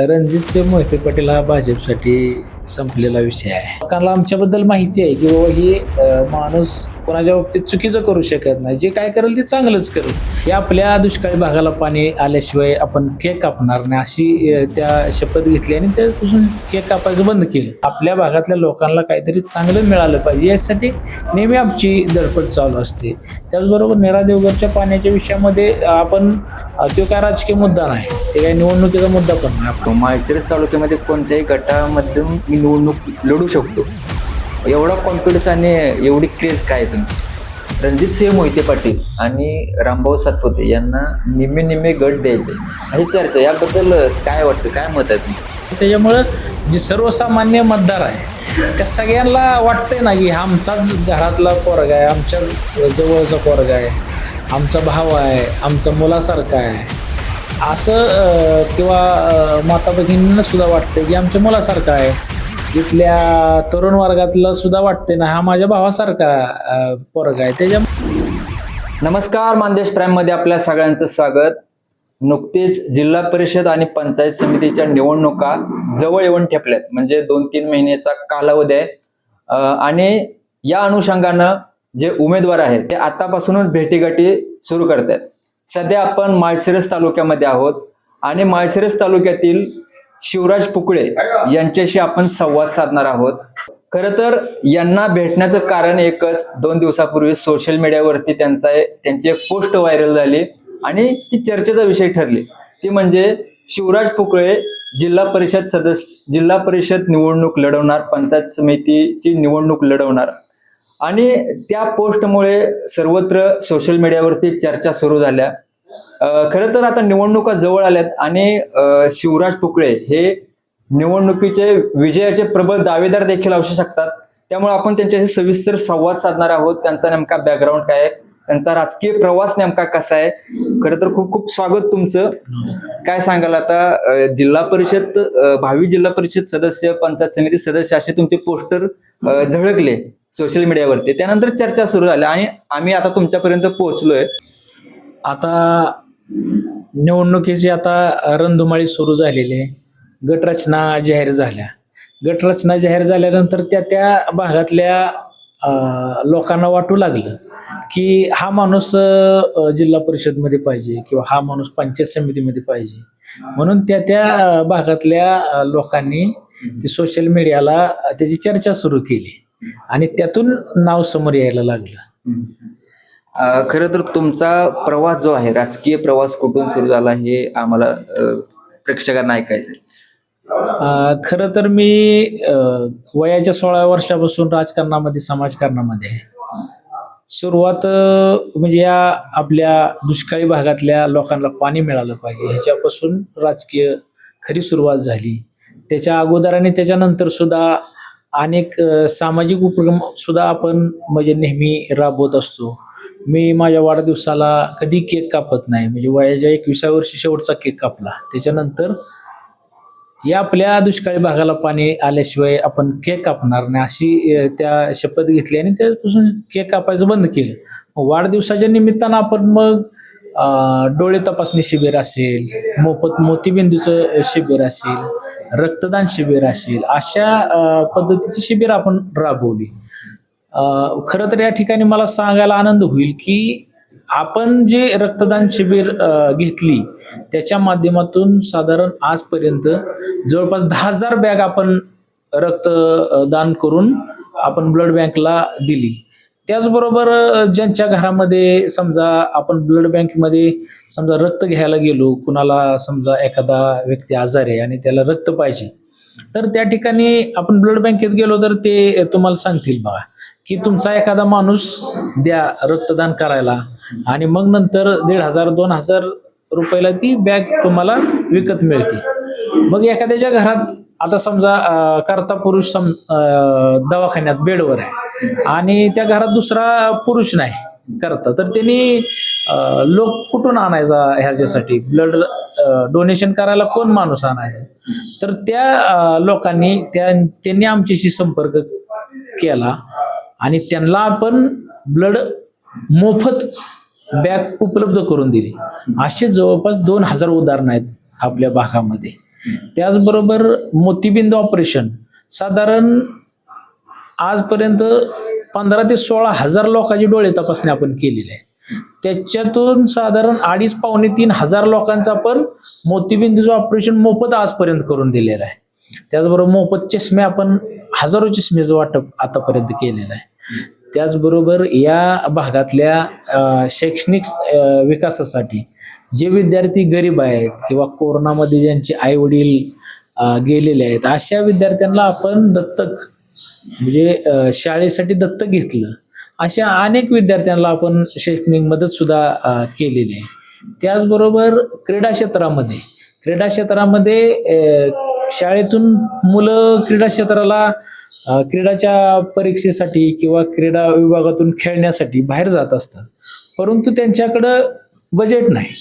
रणजितसिंह मोहिते पाटील हा भाजपसाठी संपलेला विषय आहे. लोकांना आमच्याबद्दल माहिती आहे की बाबा ही माणूस कोणाच्या बाबतीत चुकीचं करू शकत नाही. जे काय करेल ते चांगलंच करेल. हे आपल्या दुष्काळी भागाला पाणी आल्याशिवाय आपण केक कापणार नाही. अशी त्या शपथ घेतली आणि त्यापासून केक कापायचं बंद केलं. आपल्या भागातल्या लोकांना काहीतरी चांगलं मिळालं पाहिजे. यासाठी नेहमी आमची धडपड चालू असते. त्याचबरोबर नेरा देवघरच्या पाण्याच्या विषयामध्ये आपण तो काय राजकीय मुद्दा नाही. ते काही निवडणुकीचा मुद्दा पण नाही. माळशिरस तालुक्यामध्ये कोणत्याही गटामधून मी निवडणूक लढू शकतो. एवढा कॉन्फिडन्स आणि एवढी क्रेज काय आहे तुम्ही रणजित सिंह मोहिते पाटील आणि रामभाऊ सातपुते यांना निम्मे निम्मे गट द्यायचे. ही चर्चा याबद्दल काय वाटतं? काय मत आहे तुम्ही त्याच्यामुळं जे सर्वसामान्य मतदार आहे त्या सगळ्यांना वाटतंय ना की आमचाच घरातला पोरगा आहे आमच्याच जवळचा पोरगा आहे आमचा भाव आहे आमचा मुलासारखा आहे. असं किंवा माता भगिनींना सुद्धा वाटतंय की आमच्या मुलासारखा आहे. तिथल्या तरुण वर्गातला सुद्धा वाटते ना हा माझ्या भावासारखा पोरग पोरगा आहे. त्याच्या नमस्कार मानदेश प्राईममध्ये आपल्या सगळ्यांचं स्वागत. नुकतीच जिल्हा परिषद आणि पंचायत समितीच्या निवडणुका जवळ येऊन ठेपल्यात. म्हणजे दोन तीन महिन्याचा कालावधी आहे. आणि या अनुषंगानं जे उमेदवार आहेत ते आतापासूनच भेटीगाठी सुरू करत आहेत सध्या आपण माळशिरस तालुक्यामध्ये आहोत. आणि माळशिरस तालुक्यातील शिवराज पुकळे यांच्याशी आपण संवाद साधणार आहोत. खरं तर यांना भेटण्याचं कारण एकच दोन दिवसापूर्वी सोशल मीडियावरती त्यांचा त्यांची एक पोस्ट व्हायरल झाली आणि ती चर्चेचा विषय ठरली. ती म्हणजे शिवराज पुकळे जिल्हा परिषद सदस्य जिल्हा परिषद निवडणूक लढवणार पंचायत समितीची निवडणूक लढवणार. आणि त्या पोस्टमुळे सर्वत्र सोशल मीडियावरती चर्चा सुरू झाल्या. खरं तर आता निवडणुका जवळ आल्यात आणि शिवराज पुकळे हे निवडणुकीचे विजयाचे प्रबळ दावेदार देखील असू शकतात. त्यामुळे आपण त्यांच्याशी सविस्तर संवाद साधणार आहोत. त्यांचा नेमका बॅकग्राऊंड काय आहे? त्यांचा राजकीय प्रवास नेमका कसा आहे? खरं तर खूप खूप स्वागत तुमचं. काय सांगाल आता जिल्हा परिषद भावी जिल्हा परिषद सदस्य पंचायत समिती सदस्य असे तुमचे पोस्टर झळकले सोशल मीडियावरती. त्यानंतर चर्चा सुरू झाल्या आणि आम्ही आता तुमच्यापर्यंत पोहोचलोय. आता निवडणुकीची आता रणधुमाळी सुरू झालेली आहे. गटरचना जाहीर झाल्या. गटरचना जाहीर झाल्यानंतर त्या त्या भागातल्या लोकांना वाटू लागलं की हा माणूस जिल्हा परिषदमध्ये पाहिजे किंवा हा माणूस पंचायत समितीमध्ये पाहिजे. म्हणून त्या त्या भागातल्या लोकांनी ती सोशल मीडियाला त्याची चर्चा सुरू केली आणि त्यातून नाव समोर यायला लागलं. खरं तर तुमचा प्रवास जो आहे राजकीय प्रवास कुठून सुरू झाला हे आम्हाला प्रेक्षकांना ऐकायचं खरं तर मी वयाच्या सोळा वर्षापासून राजकारणामध्ये समाजकारणामध्ये आहे. सुरुवात म्हणजे या आपल्या दुष्काळी भागातल्या लोकांना पाणी मिळालं पाहिजे ह्याच्यापासून राजकीय खरी सुरुवात झाली. त्याच्या अगोदर आणि त्याच्यानंतर सुद्धा अनेक सामाजिक उपक्रम सुद्धा आपण म्हणजे नेहमी राबवत असतो. मी माझ्या वाढदिवसाला कधी केक कापत नाही. म्हणजे वयाच्या एकविसाव्या वर्षी शेवटचा केक कापला. त्याच्यानंतर या आपल्या दुष्काळी भागाला पाणी आल्याशिवाय आपण केक कापणार नाही अशी त्या शपथ घेतली आणि त्यापासून केक कापायचं बंद केलं. वाढदिवसाच्या निमित्तानं आपण मग डोळे तपासणी शिबिर असेल मोफत मोतीबिंदूचं शिबिर असेल रक्तदान शिबिर असेल अशा पद्धतीची शिबिर आपण राबवली. खरं तर या ठिकाणी मला सांगायला आनंद होईल की आपण जे रक्तदान शिबिर घेतली त्याच्या माध्यमातून साधारण आजपर्यंत जवळपास दहा हजार बॅग आपण रक्तदान करून आपण ब्लड बँकला दिली. त्याचबरोबर ज्यांच्या घरामध्ये समजा आपण ब्लड बँकमध्ये समजा रक्त घ्यायला गेलो कुणाला समजा एखादा व्यक्ती आजार आहे आणि त्याला रक्त पाहिजे तर त्या ठिकाणी आपण ब्लड बँकेत गेलो तर ते तुम्हाला सांगतील बघा की तुमचा एखादा माणूस द्या रक्तदान करायला आणि मग नंतर दीड हजार दोन हजार रुपयाला ती बॅग तुम्हाला विकत मिळते. मग एखाद्याच्या घरात आता समजा करता पुरुष सम दवाखान्यात बेडवर आहे आणि त्या घरात दुसरा पुरुष नाही करता तर त्यांनी लोक कुठून आणायचा ह्याच्यासाठी? ब्लड डोनेशन करायला कोण माणूस आणायचा? तर त्या लोकांनी त्या त्यांनी आमच्याशी संपर्क केला आणि त्यांना आपण ब्लड मोफत बॅग उपलब्ध करून दिली. असे जवळपास दोन हजार उदाहरणं आहेत आपल्या भागामध्ये. त्याचबरोबर मोतीबिंदू ऑपरेशन साधारण आजपर्यंत पंधरा ते सोळा हजार लोकांची डोळे तपासणी आपण केलेली आहे. त्याच्यातून साधारण अडीच पावणे तीन हजार लोकांचं आपण मोतीबिंदूचं ऑपरेशन मोफत आजपर्यंत करून दिलेलं आहे. त्याचबरोबर मोफत चष्मे आपण हजारो चष्मेचं वाटप आतापर्यंत केलेलं आहे. त्याचबरोबर या भागातल्या शैक्षणिक विकासासाठी जे विद्यार्थी गरीब आहेत किंवा कोरोनामध्ये ज्यांचे आईवडील गेलेले आहेत अशा विद्यार्थ्यांना आपण दत्तक म्हणजे शाळेसाठी दत्तक घेतलं. अशा अनेक विद्यार्थ्यांना आपण शैक्षणिक मदत सुद्धा केलेली आहे. त्याचबरोबर क्रीडा क्षेत्रामध्ये क्रीडा क्षेत्रामध्ये शाळेतून मुलं क्रीडा क्षेत्राला क्रीडाच्या परीक्षेसाठी किंवा क्रीडा विभागातून खेळण्यासाठी बाहेर जात असतात. परंतु त्यांच्याकडं बजेट नाही.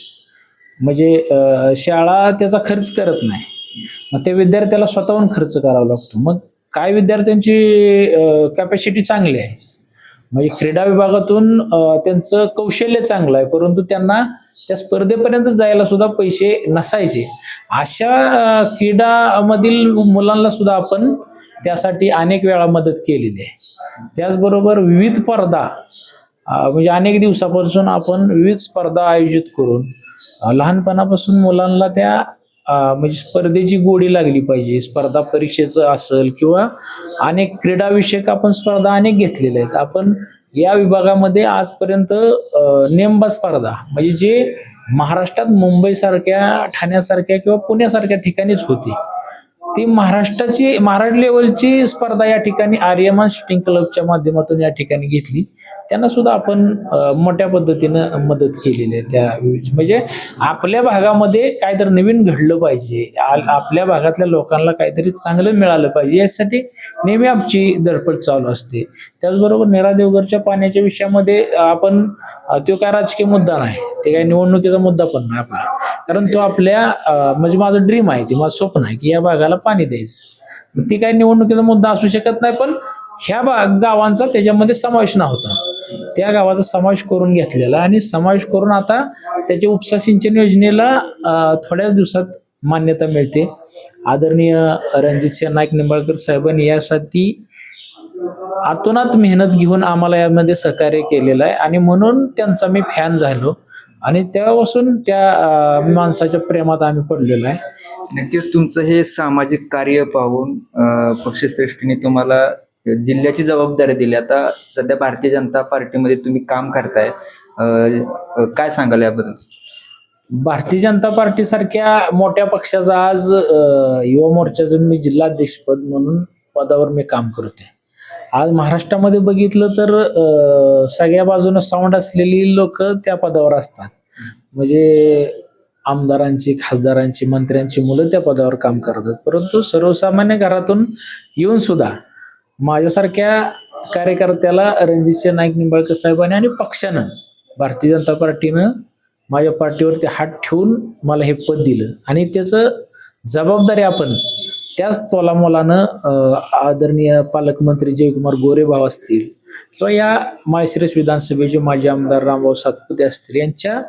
म्हणजे शाळा त्याचा खर्च करत नाही. मग त्या विद्यार्थ्याला स्वतःहून खर्च करावा लागतो. मग काय विद्यार्थ्यांची कॅपॅसिटी चांगली आहे? म्हणजे क्रीडा विभागातून त्यांचं कौशल्य चांगलं आहे परंतु त्यांना त्या स्पर्धेपर्यंत जायला सुद्धा पैसे नसायचे. अशा क्रीडामधील मुलांना सुद्धा आपण त्यासाठी अनेक वेळा मदत केलेली आहे. त्याचबरोबर विविध स्पर्धा म्हणजे अनेक दिवसापासून आपण विविध स्पर्धा आयोजित करून लहानपणापासून मुलांना त्या म्हणजे स्पर्धेची गोडी लागली पाहिजे. स्पर्धा परीक्षेचं असेल किंवा अनेक क्रीडाविषयक आपण स्पर्धा अनेक घेतलेल्या आहेत. आपण या विभागामध्ये आजपर्यंत नेमबा स्पर्धा म्हणजे जे महाराष्ट्रात मुंबईसारख्या ठाण्यासारख्या किंवा पुण्यासारख्या ठिकाणीच होती. ती महाराष्ट्राची महाराष्ट्र लेवलची स्पर्धा या ठिकाणी आर्यमान शूटिंग क्लबच्या माध्यमातून या ठिकाणी घेतली. त्यांना सुद्धा आपण मोठ्या पद्धतीनं मदत केलेली आहे त्या म्हणजे आपल्या भागामध्ये काहीतरी नवीन घडलं पाहिजे. आपल्या भागातल्या लोकांना काहीतरी चांगलं मिळालं पाहिजे. यासाठी नेहमी आमची धडपड चालू असते. त्याचबरोबर नेरा देवघरच्या पाण्याच्या विषयामध्ये आपण तो काय राजकीय मुद्दा नाही. ते काय निवडणुकीचा मुद्दा पण नाही आपला. कारण तो आपल्या म्हणजे माझं ड्रीम आहे. ते माझं स्वप्न आहे की या भागाला पाणी द्यायचं. ती काही निवडणुकीचा मुद्दा असू शकत नाही पण ह्या बा गावांचा त्याच्यामध्ये समावेश नव्हता. त्या गावाचा समावेश करून घेतलेला आणि समावेश करून आता त्याच्या उपसा सिंचन योजनेला थोड्याच दिवसात मान्यता मिळते. आदरणीय रणजित नाईक निंबाळकर साहेबांनी यासाठी आतोनात मेहनत घेऊन आम्हाला यामध्ये सहकार्य केलेलं आहे आणि म्हणून त्यांचा मी फॅन झालो. आणि तेव्हापासून त्या माणसाच्या प्रेमात आम्ही पडलेलो आहे. नक्कीच तुमचं हे सामाजिक कार्य पाहून पक्षश्रेष्ठीने तुम्हाला जिल्ह्याची जबाबदारी दिली. आता सध्या भारतीय जनता पार्टीमध्ये तुम्ही काम करताय. काय सांगाल याबद्दल? भारतीय जनता पार्टी सारख्या मोठ्या पक्षाचा आज युवा मोर्चाचं मी जिल्हाध्यक्षपद म्हणून पदावर मी काम करते आज महाराष्ट्रामध्ये बघितलं तर सगळ्या बाजूनं साऊंड असलेली लोक त्या पदावर असतात. म्हणजे आमदारांची खासदारांची मंत्र्यांची मुलं त्या पदावर काम करतात परंतु सर्वसामान्य घरातून येऊन सुद्धा माझ्यासारख्या कार्यकर्त्याला रणजितसिंह नाईक निंबाळकर साहेबांनी आणि पक्षानं भारतीय जनता पार्टीनं माझ्या पार्टीवरती हात ठेवून मला हे पद दिलं. आणि त्याचं जबाबदारी आपण त्याच तोलामोलानं आदरणीय पालकमंत्री जयकुमार गोरेबाव असतील किंवा या माळशिरस विधानसभेचे माजी आमदार रामभाऊ सातपुते असतील यांच्या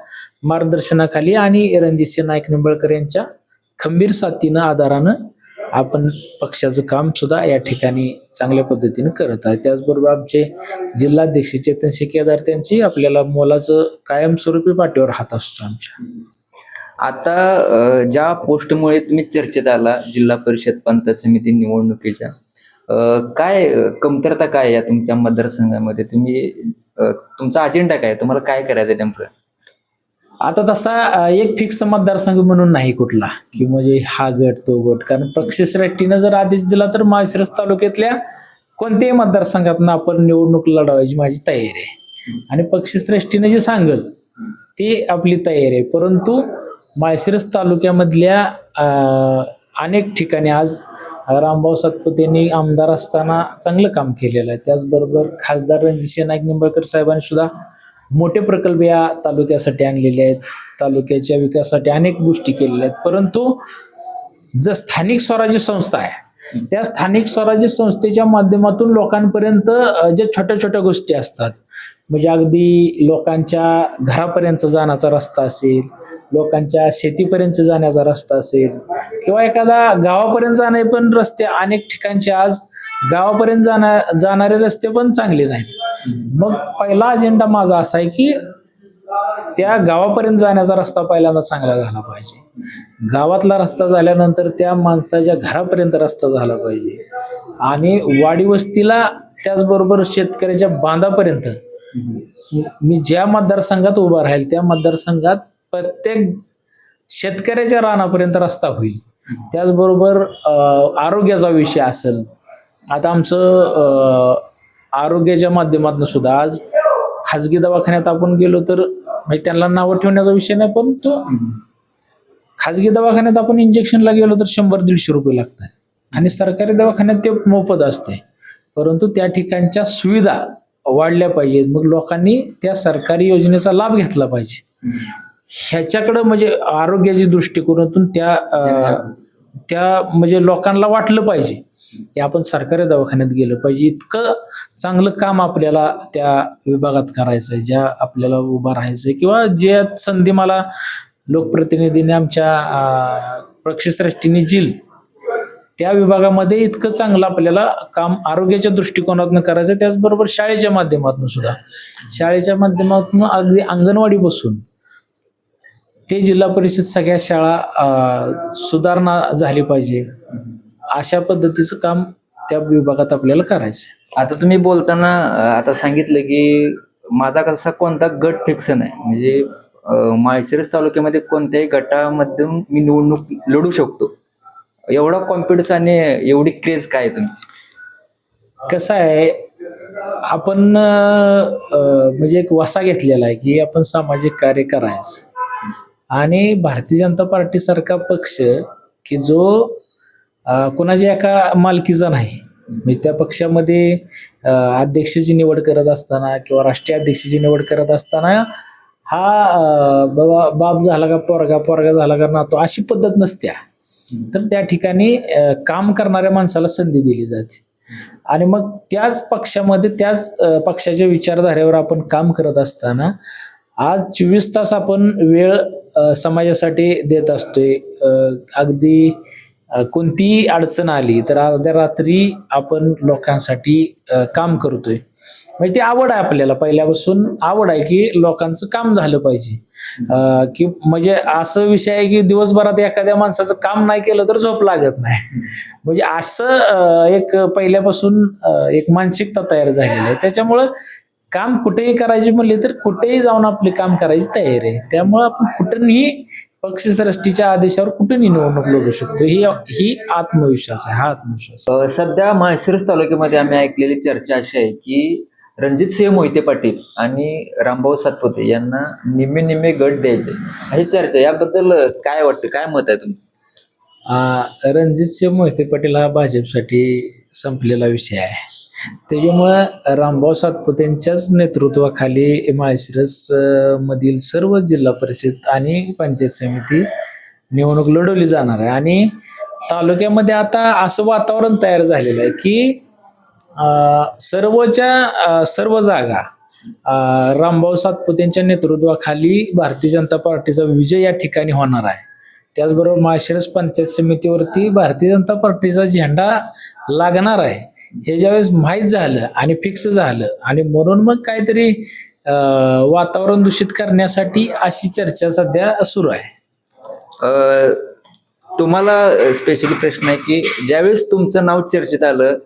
मार्गदर्शनाखाली आणि रणजितसिंह नाईक निंबळकर यांच्या खंबीर साथीनं आधारानं आपण पक्षाचं काम सुद्धा या ठिकाणी चांगल्या पद्धतीने करत आहे. त्याचबरोबर आमचे जिल्हाध्यक्ष चेतन शेकेदार त्यांची आपल्याला मोलाचं कायमस्वरूपी पाठीवर हात असतो आमच्या. आता ज्या पोस्टमुळे तुम्ही चर्चेत आला जिल्हा परिषद पंचायत समिती निवडणुकीच्या काय कमतरता काय आहे या तुमच्या मतदारसंघामध्ये? तुम्ही तुमचा अजेंडा काय? तुम्हाला काय करायचं आहे नेमकं? आता तसा एक फिक्स मतदारसंघ म्हणून नाही कुठला. की म्हणजे हा गट तो गट. कारण पक्षश्रेष्ठीनं जर आदेश दिला तर माळशिरस तालुक्यातल्या कोणत्याही मतदारसंघातून आपण निवडणूक लढवायची माझी तयारी आहे. आणि पक्षश्रेष्ठीनं जे सांगल ती आपली तयारी आहे. परंतु माळशिरस तालुक्यामधल्या अनेक ठिकाणी आज रामभाऊ सातपुतेंनी आमदार असताना चांगलं काम केलेलं आहे. त्याचबरोबर खासदार रणजितसिंह नाईक निंबाळकर साहेबांनी सुद्धा मोठे प्रकल्प या तालुक्यासाठी आणलेले आहेत. तालुक्याच्या विकासासाठी अनेक गोष्टी केलेल्या आहेत. परंतु जर स्थानिक स्वराज्य संस्था आहे त्या स्थानिक स्वराज्य संस्थेच्या माध्यमातून लोकांपर्यंत ज्या छोट्या छोट्या गोष्टी असतात. म्हणजे अगदी लोकांच्या घरापर्यंत जाण्याचा रस्ता असेल लोकांच्या शेतीपर्यंत जाण्याचा रस्ता असेल किंवा एखादा गावापर्यंत जाणे पण रस्ते अनेक ठिकाणचे आज गावापर्यंत जाणा जाणारे रस्ते पण चांगले नाहीत. मग पहिला अजेंडा माझा असा आहे की त्या गावापर्यंत जाण्याचा रस्ता पहिल्यांदा चांगला झाला पाहिजे. गावातला रस्ता झाल्यानंतर त्या माणसाच्या घरापर्यंत रस्ता झाला पाहिजे. आणि वाडीवस्तीला त्याचबरोबर शेतकऱ्याच्या बांधापर्यंत मी ज्या मतदारसंघात उभा राहील त्या मतदारसंघात प्रत्येक शेतकऱ्याच्या रानापर्यंत रस्ता होईल. त्याचबरोबर आरोग्याचा विषय असेल. आता आमचं आरोग्याच्या माध्यमातून सुद्धा आज खाजगी दवाखान्यात आपण गेलो तर म्हणजे त्यांना नावं ठेवण्याचा विषय नाही पण तो खाजगी दवाखान्यात आपण इंजेक्शनला गेलो तर शंभर दीडशे रुपये लागतात. आणि सरकारी दवाखान्यात ते मोफत असते. परंतु त्या ठिकाणच्या सुविधा वाढल्या पाहिजेत. मग लोकांनी त्या सरकारी योजनेचा लाभ घेतला पाहिजे. ह्याच्याकडं म्हणजे आरोग्याच्या दृष्टिकोनातून त्या त्या म्हणजे लोकांना वाटलं पाहिजे. हे आपण सरकारी दवाखान्यात गेलं पाहिजे. इतकं चांगलं काम आपल्याला त्या विभागात करायचं आहे ज्या आपल्याला उभा राहायचं आहे किंवा जे संधी मला लोकप्रतिनिधीने आमच्या पक्षश्रेष्ठीने दिली त्या विभागामध्ये इतकं चांगलं आपल्याला काम आरोग्याच्या दृष्टिकोनातून करायचं आहे. त्याचबरोबर शाळेच्या माध्यमातून सुद्धा. शाळेच्या माध्यमातून अगदी अंगणवाडी बसून ते जिल्हा परिषद सगळ्या शाळा सुधारणा झाली पाहिजे. अशा पद्धतीचं काम त्या विभागात आपल्याला करायचं आता तुम्ही बोलताना आता सांगितलं की माझा कसा कोणता गट फिक्स नाही. म्हणजे माळशिरस तालुक्यामध्ये कोणत्याही गटामधून मी निवडणूक लढू शकतो. एवढा कॉन्फिडन्स आणि एवढी क्रेज काय तुम्ही कसं आहे आपण म्हणजे एक वसा घेतलेला आहे की आपण सामाजिक कार्य करायचं. आणि भारतीय जनता पार्टी सारखा पक्ष की जो अं, एका मालकीचा नाही म्हणजे त्या पक्षामध्ये अध्यक्षाची निवड करत असताना किंवा राष्ट्रीय अध्यक्षाची निवड करत असताना हा बाबा बाप झाला का पोरगा पोरगा झाला का नातो अशी पद्धत नसत्या. तर त्या ठिकाणी काम करणाऱ्या माणसाला संधी दिली जाते. आणि मग त्याच पक्षामध्ये त्याच पक्षाच्या विचारधारेवर आपण काम करत असताना आज चोवीस तास आपण वेळ समाजासाठी देत असतोय. अगदी कोणतीही अडचण आली तर अर्ध्या रात्री आपण लोकांसाठी काम करतोय. म्हणजे ती आवड आहे आपल्याला. पहिल्यापासून आवड आहे की लोकांचं काम झालं पाहिजे. की म्हणजे असं विषय आहे की दिवसभरात एखाद्या माणसाचं काम नाही केलं तर झोप लागत नाही. म्हणजे असं एक पहिल्यापासून एक मानसिकता तयार झालेली आहे. त्याच्यामुळं काम कुठेही करायची म्हणली तर कुठेही जाऊन आपले काम करायची तयारी आहे. त्यामुळं आपण कुठूनही पक्षश्रेष्ठीच्या आदेशावर कुठूनही निवडणूक लढू शकतो. ही ही आत्मविश्वास आहे. हा आत्मविश्वास सध्या माळशिरस तालुक्यामध्ये आम्ही ऐकलेली चर्चा अशी आहे की रणजितसिंह मोहिते पाटील आणि रामभाऊ सातपुते यांना निम्मे निम्मे गट द्यायचे. ही चर्चा याबद्दल काय वाटतं? काय मत आहे तुमचं? आ, रणजितसिंह मोहिते पाटील हा भाजपसाठी संपलेला विषय आहे. त्याच्यामुळं रामभाऊ सातपुतेंच्याच नेतृत्वाखाली माळशिरस मधील सर्व जिल्हा परिषद आणि पंचायत समिती निवडणूक लढवली जाणार आहे. आणि तालुक्यामध्ये आता असं वातावरण तयार झालेलं आहे की सर्वच्या सर्व जागा रामभाऊ सातपुतेंच्या नेतृत्वाखाली भारतीय जनता पार्टीचा विजय या ठिकाणी होणार आहे. त्याचबरोबर माळशिरस पंचायत समितीवरती भारतीय जनता पार्टीचा झेंडा लागणार आहे. हे ज्यावेळेस माहीत झालं आणि फिक्स झालं आणि म्हणून मग काहीतरी वातावरण दूषित करण्यासाठी अशी चर्चा सध्या सुरू आहे. तुम्हाला स्पेशली प्रश्न आहे की ज्यावेळेस तुमचं नाव चर्चेत आलं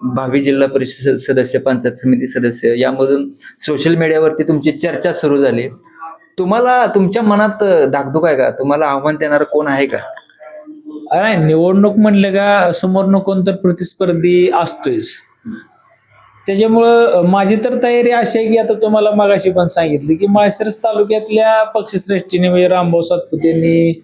भावी जिल्हा परिषद सदस्य पंचायत समिती सदस्य यामधून सोशल मीडियावरती तुमची चर्चा सुरू झाली. तुम्हाला तुमच्या मनात धाकधूक आहे का? तुम्हाला आव्हान देणारं कोण आहे का? अरे निवडणूक म्हणलं का समोरनं कोणतर प्रतिस्पर्धी असतोयच. त्याच्यामुळं माझी तर तयारी अशी आहे की आता तुम्हाला मागाशी पण सांगितली की माळशिरस तालुक्यातल्या पक्षश्रेष्ठीने म्हणजे रामभाऊ सातपुतेंनी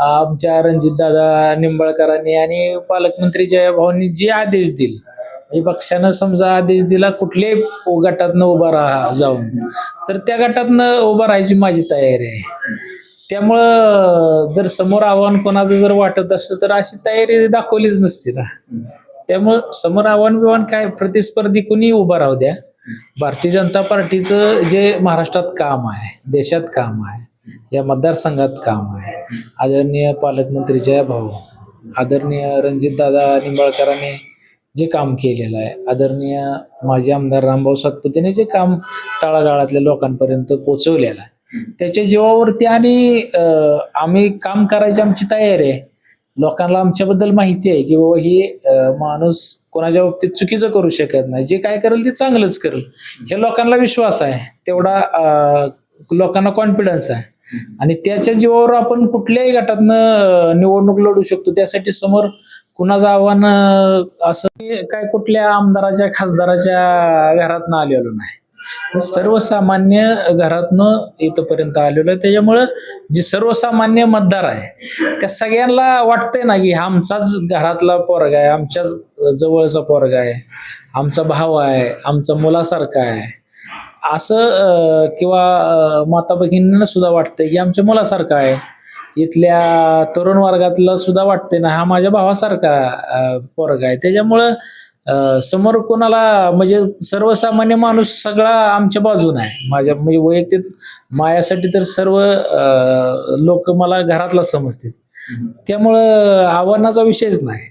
आमच्या रणजितदादा निंबाळकरांनी आणि पालकमंत्री जयाभाऊंनी जे आदेश दिले म्हणजे पक्षानं समजा आदेश दिला कुठल्याही गटातनं उभा राहा जाऊन. तर त्या गटातनं उभा राहायची माझी तयारी आहे. त्यामुळं जर समोर आव्हान कोणाचं जर वाटत असतं तर अशी तयारी दाखवलीच नसती ना. त्यामुळं समोर आव्हान बिव्हान काय प्रतिस्पर्धी कुणी उभा राहू द्या. भारतीय जनता पार्टीचं जे महाराष्ट्रात काम आहे देशात काम आहे या मतदारसंघात काम आहे आदरणीय पालकमंत्री जयभाऊ आदरणीय रणजितदादा निंबाळकरांनी जे काम केलेलं आहे आदरणीय माजी आमदार रामभाऊ सातपुतेने जे काम तळागाळातल्या लोकांपर्यंत पोचवलेलं आहे त्याच्या जीवावरती आणि आम्ही काम करायची आमची तयारी आहे. लोकांना आमच्याबद्दल माहिती आहे की बाबा ही माणूस कोणाच्या बाबतीत चुकीचं करू शकत नाही. जे काय करेल ते चांगलंच करेल. हे लोकांना विश्वास आहे. तेवढा लोकांना कॉन्फिडन्स आहे. आणि त्याच्या जीवावर आपण कुठल्याही गटातनं निवडणूक लढू शकतो. त्यासाठी समोर कुणाचं आव्हान असं काय कुठल्या आमदाराच्या खासदाराच्या घरातनं आलेलो नाही. सर्वसामान्य घरातनं इथपर्यंत आलेलो आहे. त्याच्यामुळं जे सर्वसामान्य मतदार आहे त्या सगळ्यांना वाटतंय ना की आमचाच घरातला पोरगा आहे आमच्याच जवळचा पोरगा आहे आमचा भाव आहे आमचा मुलासारखा आहे. असं किंवा माता भगिनींना सुद्धा वाटतंय की आमच्या मुलासारखा आहे. इथल्या तरुण वर्गातला सुद्धा वाटतंय ना हा माझ्या भावासारखा पोरगा आहे. त्याच्यामुळं समोर कोणाला म्हणजे सर्वसामान्य माणूस सगळा आमच्या बाजून आहे. माझ्या म्हणजे वैयक्तिक मायासाठी तर सर्व लोक मला घरातला समजतात त्यामुळं आव्हानाचा विषयच नाही.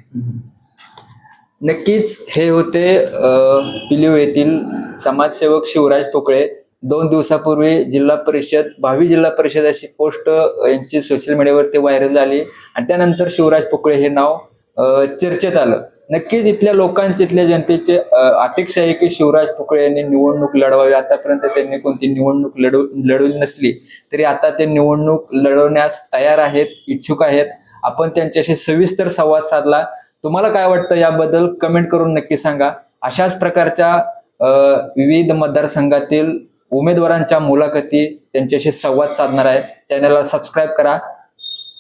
नक्कीच हे होते पिलीव येथील समाजसेवक शिवराज पोकळे. दोन दिवसापूर्वी जिल्हा परिषद भावी जिल्हा परिषद अशी पोस्ट यांची सोशल मीडियावरती व्हायरल झाली. आणि त्यानंतर शिवराज पोकळे हे नाव चर्चेत आलं. नक्कीच इथल्या लोकांची इथल्या जनतेची अपेक्षा आहे की शिवराज फुकळे यांनी निवडणूक लढवावी. आतापर्यंत त्यांनी कोणती निवडणूक लढव लढवली नसली तरी आता ते निवडणूक लढवण्यास तयार आहेत इच्छुक आहेत. आपण त्यांच्याशी सविस्तर संवाद साधला. तुम्हाला काय वाटतं याबद्दल कमेंट करून नक्की सांगा. अशाच प्रकारच्या विविध मतदारसंघातील उमेदवारांच्या मुलाखती त्यांच्याशी संवाद साधणार आहे. चॅनलला सबस्क्राईब करा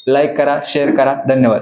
लाईक करा शेअर करा. धन्यवाद.